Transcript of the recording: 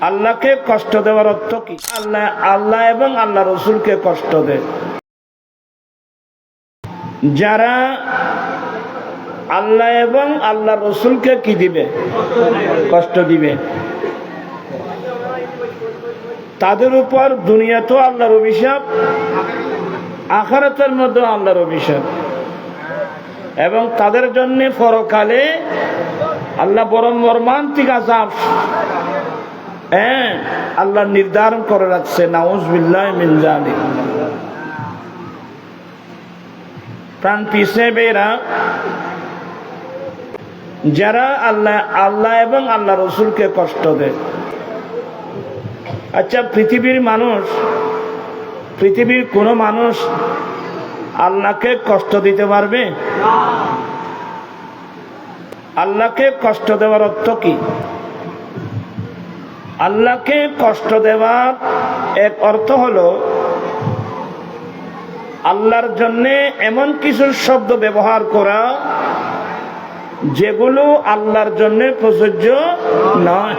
আল্লাহকে কষ্ট দেওয়ার অর্থ কি? আল্লাহ আল্লাহ এবং আল্লাহ রসুলকে কষ্ট দেয়। যারা আল্লাহ এবং আল্লাহ রসুলকে কি দিবে? কষ্ট দিবে। তাদের উপর দুনিয়াতেও আল্লাহর অভিশাপ, আখারাতের মধ্যে আল্লাহর অভিশাপ। এবং তাদের জন্য পরকালে আল্লাহ বড় মর্মান্তিক আজাব হ্যাঁ আল্লাহ নির্ধারণ করে রাখছে, নাউজবিল্লাহ মিন জালিক প্রাণ পিছে বেরা যারা আল্লাহ আল্লাহ এবং আল্লাহ রসুলকে কষ্ট দেয়। আচ্ছা পৃথিবীর মানুষ, পৃথিবীর কোনো মানুষ আল্লাহকে কষ্ট দিতে পারবে? আল্লাহকে কষ্ট দেওয়ার অর্থ কি? আল্লাহকে কষ্ট দেওয়ার এক অর্থ হল আল্লাহর জন্যে এমন কিছু শব্দ ব্যবহার করা যেগুলো আল্লাহর জন্য প্রযোজ্য নয়।